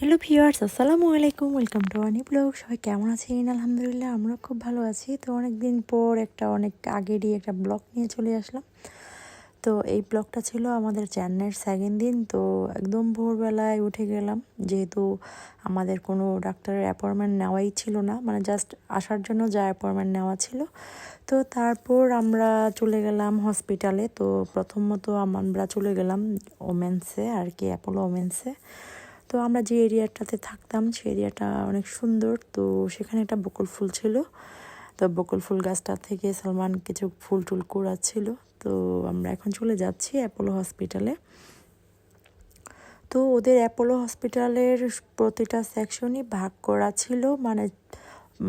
Hello viewers আসসালামু আলাইকুম welcome to আনি ব্লগ সবাই কেমন আছেন? আলহামদুলিল্লাহ, আমরা খুব ভালো আছি। তো অনেক দিন পর একটা, অনেক আগেরই একটা ব্লগ নিয়ে চলে আসলাম। তো এই ব্লগটা ছিল আমাদের চেন্নাইয়ের সেকেন্ড দিন। তো একদম ভোরবেলায় উঠে গেলাম। যেহেতু আমাদের কোনো ডাক্তারের অ্যাপয়েন্টমেন্ট নেওয়াই ছিল না মানে জাস্ট আসার জন্য যা অ্যাপয়েন্টমেন্ট নেওয়া ছিল। তো তারপর আমরা চলে গেলাম হসপিটালে তো প্রথমত আমরা চলে গেলাম ওমেন্সে, আর কি অ্যাপোলো ওমেন্সে। তো আমরা যে এরিয়াটাতে থাকতাম, সে এরিয়াটা অনেক সুন্দর। তো সেখানে একটা বকুল ফুল ছিল। তো বকুল ফুল গাছটা থেকে সালমান কিছু ফুল টুল কুড়াচ্ছিল। তো আমরা এখন চলে যাচ্ছি অ্যাপোলো হসপিটালে। তো ওদের অ্যাপোলো হসপিটালের প্রতিটা সেকশনই ভাগ করা ছিল। মানে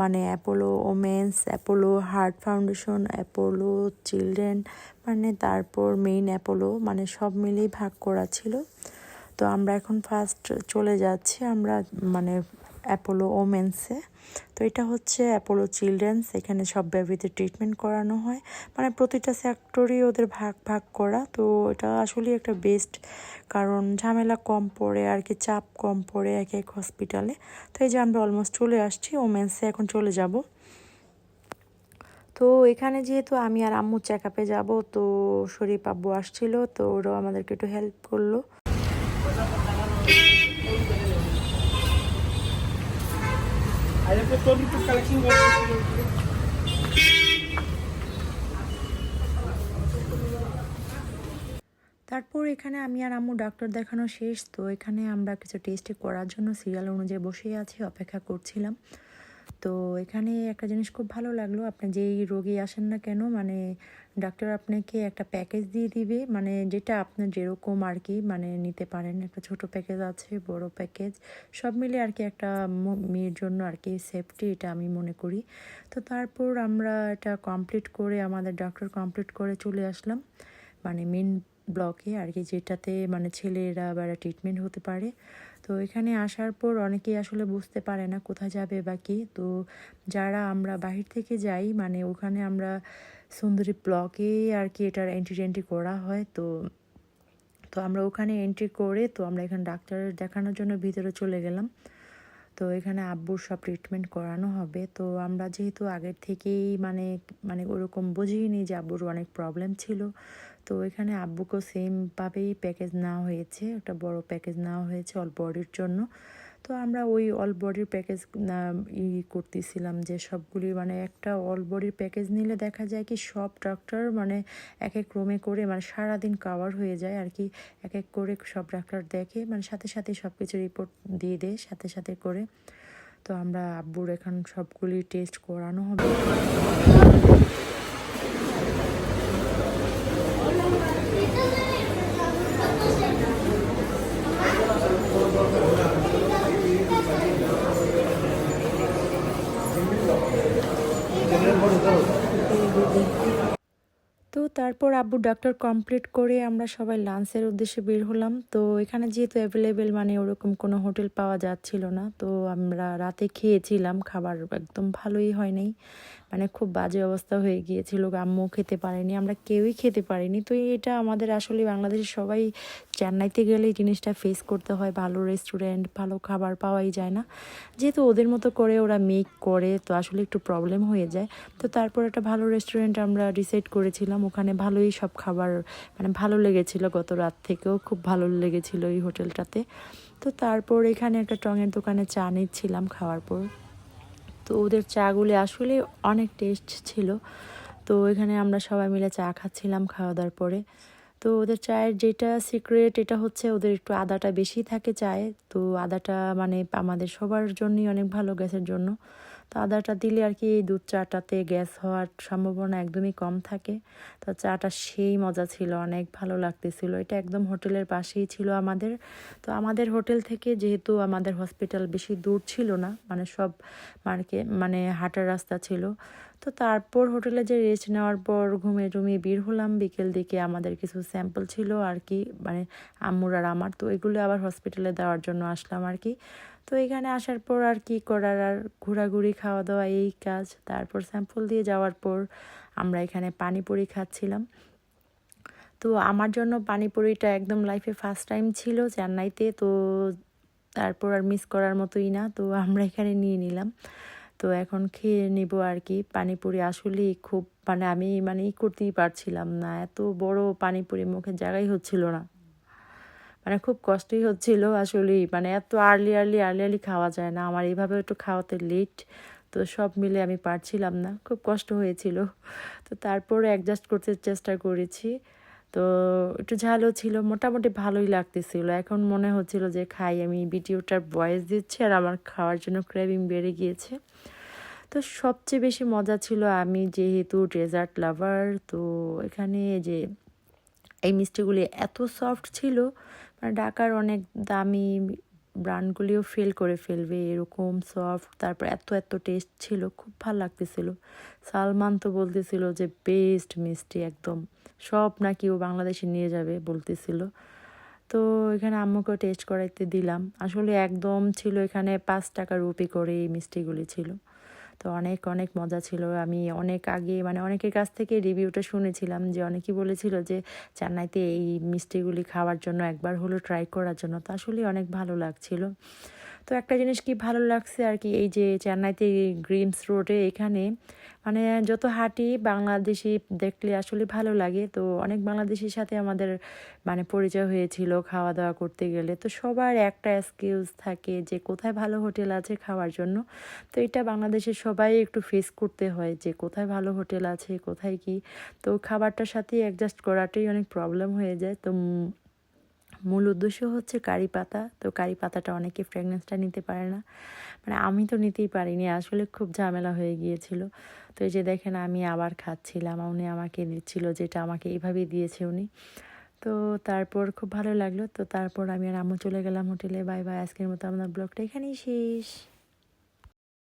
মানে Apollo women's, Apollo heart foundation, Apollo children মানে তারপর মেইন অ্যাপোলো মানে সব মিলিয়ে ভাগ করা ছিল। তো আমরা এখন ফার্স্ট চলে যাচ্ছি আমরা মানে অ্যাপোলো ওমেন্সে তো এটা হচ্ছে অ্যাপোলো চিলড্রেন্স এখানে সব বেবিতে ট্রিটমেন্ট করানো হয়। মানে প্রতিটা সেক্টরই ওদের ভাগ ভাগ করা। তো এটা আসলেই একটা বেস্ট কারণ ঝামেলা কম পড়ে, আর কি চাপ কম পড়ে এক এক হসপিটালে তো এই যে আমরা অলমোস্ট চলে আসছি ওমেন্সে এখন চলে যাব। তো এখানে যেহেতু আমি আর আম্মু চেক আপে যাব, তো শরীফ আব্বু আসছিল, তো ওরাও আমাদেরকে একটু হেল্প করল আজকে তোর একটু কালেকশন করতে তারপর এখানে আমি আর আম্মু ডাক্তার দেখানো শেষ, তো এখানে আমরা কিছু টেস্ট করার জন্য সিরিয়াল অনুযায়ী বসেই আছি, অপেক্ষা করছিলাম। তো এখানে একটা জিনিস খুব ভালো লাগল, আপনি যেই রোগী আসেন না কেন মানে ডাক্তার আপনাকে একটা প্যাকেজ দিয়ে দিবে মানে যেটা আপনার যেরকম আর কি মানে নিতে পারেন। একটা ছোট প্যাকেজ আছে, বড় প্যাকেজ সব মিলে আর কি একটা মেয়ের জন্য আর কি সেফটি এটা আমি মনে করি। তো তারপর আমরা এটা কমপ্লিট করে, আমাদের ডাক্তার কমপ্লিট করে চলে আসলাম। মানে মেন ব্লকে আর কি, যেটাতে মানে ছেলেরা বা ট্রিটমেন্ট হতে পারে। তো এখানে আসার পর অনেকেই আসলে বুঝতে পারে না কোথায় যাবে বা কি। তো যারা আমরা বাহির থেকে যাই মানে ওখানে আমরা সুন্দরী ব্লকে আর কি এটার এন্ট্রি টেন্ট্রি করা হয়। তো তো আমরা ওখানে এন্ট্রি করে, তো আমরা এখানে ডাক্তার দেখানোর জন্য ভিতরে চলে গেলাম। তো এখানে আব্বুর সব ট্রিটমেন্ট করানো হবে। তো আমরা যেহেতু আগের থেকেই মানে মানে ওরকম বুঝিনি যে আব্বুর অনেক প্রবলেম ছিল, তো এখানে আব্বুকেও সেমভাবেই প্যাকেজ নেওয়া হয়েছে। একটা বড় প্যাকেজ নেওয়া হয়েছে অল বডির জন্য। তো আমরা ওই অল বডির প্যাকেজ ই করতেছিলাম যে সবগুলি মানে একটা অল বডির প্যাকেজ নিলে দেখা যায় কি সব ডাক্তার মানে এক এক রুমে করে মানে সারাদিন কাভার হয়ে যায় আর কি। এক এক করে সব ডাক্তার দেখে মানে সাথে সাথে সব কিছু রিপোর্ট দিয়ে দেয়, সাথে সাথে করে। তো আমরা আব্বুর এখন সবগুলি টেস্ট করানো হবে। তো তারপর আব্বু ডাক্তার কমপ্লিট করে আমরা সবাই লাঞ্চের উদ্দেশ্যে বের হলাম। তো এখানে যেহেতু অ্যাভেলেবেল মানে ওরকম কোনো হোটেল পাওয়া যাচ্ছিল না, তো আমরা রাতে খেয়েছিলাম, খাবার একদম ভালোই হয় নাই মানে খুব বাজে অবস্থা হয়ে গিয়েছিল আম্মু খেতে পারেনি, আমরা কেউই খেতে পারিনি। তো এটা আমাদের আসলে বাংলাদেশের সবাই চেন্নাইতে গেলে এই জিনিসটা ফেস করতে হয়, ভালো রেস্টুরেন্ট ভালো খাবার পাওয়াই যায় না। যেহেতু ওদের মতো করে ওরা মেক করে, তো আসলে একটু প্রবলেম হয়ে যায়। তো তারপর একটা ভালো রেস্টুরেন্ট আমরা ডিসাইড করেছিলাম, ওখানে ভালোই সব খাবার মানে ভালো লেগেছিল গত রাত থেকেও, খুব ভালো লেগেছিল এই হোটেলটাতে। তো তারপর এখানে একটা টঙের দোকানে চা নিচ্ছিলাম খাওয়ার পর। তো ওদের চাগুলি আসলে অনেক টেস্ট ছিল। তো এখানে আমরা সবাই মিলে চা খাচ্ছিলাম খাওয়া দাওয়ার পরে। তো ওদের চায়ের যেটা সিক্রেট এটা হচ্ছে ওদের একটু আদাটা বেশি থাকে চায়ে। তো আদাটা মানে আমাদের সবার জন্যই অনেক ভালো গ্যাসের জন্য। তো আদাটা দিলে আর কি এই দুধ চাটাতে গ্যাস হওয়ার সম্ভাবনা একদমই কম থাকে। তো চাটা সেই মজা ছিল, অনেক ভালো লাগতেছিল। এটা একদম হোটেলের পাশেই ছিল আমাদের। তো আমাদের হোটেল থেকে যেহেতু আমাদের হসপিটাল বেশি দূর ছিল না মানে সব মার্কে মানে হাঁটার রাস্তা ছিল। তো তারপর হোটেলে যে রেস্ট নেওয়ার পর ঘুমে টুমিয়ে বের হলাম। বিকেল দিকে আমাদের কিছু স্যাম্পল ছিল আর কি মানে আম্মুর আর আমার। তো এগুলো আবার হসপিটালে দেওয়ার জন্য আসলাম আর কি। তো এখানে আসার পর আর কি করার? আর ঘোরাঘুরি খাওয়া দাওয়া এই কাজ। তারপর স্যাম্পল দিয়ে যাওয়ার পর আমরা এখানে পানিপুরি খাচ্ছিলাম। তো আমার জন্য পানিপুরিটা একদম লাইফে ফার্স্ট টাইম ছিল চেন্নাইতে, তো তারপর আর মিস করার মতোই না, তো আমরা এখানে নিয়ে নিলাম। তো এখন খেয়ে নেব আর কি। পানিপুরি আসলেই খুব মানে আমি মানে ই করতেই পারছিলাম না। এত বড় পানিপুরি মুখে জায়গাই হচ্ছিল না। মানে খুব কষ্টই হচ্ছিল আসলেই। মানে এত আর্লি আর্লি আর্লি আর্লি খাওয়া যায় না। আমার এইভাবে একটু খাওয়াতে লেট তো সব মিলে আমি পারছিলাম না। খুব কষ্ট হয়েছিল। তো তারপরে অ্যাডজাস্ট করতে চেষ্টা করেছি। তো একটু ঝালও ছিল, মোটামুটি ভালোই লাগতেছিল। এখন মনে হচ্ছিল যে, খাই, আমি ভিডিওটার ভয়েস দিচ্ছি আর আমার খাওয়ার জন্য ক্রেভিং বেড়ে গিয়েছে। তো সবচেয়ে বেশি মজা ছিল আমি যেহেতু ডেজার্ট লাভার তো এখানে যে, এই মিষ্টিগুলি এত সফট ছিল মানে ঢাকার অনেক দামি ব্র্যান্ডগুলিও ফেল করে ফেলবে, এরকম সফট, তারপর এত এত টেস্ট ছিল, খুব ভালো লাগতেছিল। সালমান তো বলতেছিল যে বেস্ট মিষ্টি একদম, সব নাকি ও বাংলাদেশে নিয়ে যাবে, বলতেছিল। তো এখানে আম্মুকেও টেস্ট করাইতে দিলাম। আসলে একদম ছিল এখানে পাঁচ টাকা রুপি করে এই মিষ্টিগুলি ছিল। তো অনেক অনেক মজা ছিল। আমি অনেক আগে মানে অনেকের কাছ থেকে রিভিউটা শুনেছিলাম যে অনেকেই বলেছিল যে চেন্নাইতে এই মিষ্টিগুলি খাওয়ার জন্য একবার হলো ট্রাই করার জন্য। তো আসলে অনেক ভালো লাগছিল। তো একটা জিনিস কি ভালো লাগছে আর কি, এই যে চেন্নাইতে গ্রিমস রোডে এখানে মানে যত হাঁটি বাংলাদেশি দেখলে আসলে ভালো লাগে। তো অনেক বাংলাদেশির সাথে আমাদের মানে পরিচয় হয়েছিল খাওয়া দাওয়া করতে গেলে। তো সবার একটা এক্সকিউজ থাকে যে কোথায় ভালো হোটেল আছে খাওয়ার জন্য। তো এটা বাংলাদেশের সবাই একটু ফেস করতে হয় যে কোথায় ভালো হোটেল আছে, কোথায় কি। তো খাবারটার সাথে অ্যাডজাস্ট করাটাই অনেক প্রবলেম হয়ে যায়। তো মূল উদ্দেশ্য হচ্ছে কারি পাতা। তো কারি পাতাটা অনেকে ফ্রেগনেন্সটা নিতে পারে না। মানে আমি তো নিতেই পারিনি, আসলে খুব ঝামেলা হয়ে গিয়েছিল। তো এই যে দেখেন, আমি আবার খাচ্ছিলাম, উনি আমাকে দিচ্ছিল যেটা আমাকে এইভাবেই দিয়েছে উনি। তো তারপর খুব ভালো লাগল। তো তারপর আমি আর আম্মু চলে গেলাম হোটেলে। বাই বাই, আজকের মতো আপনার ব্লগটা এখানেই শেষ।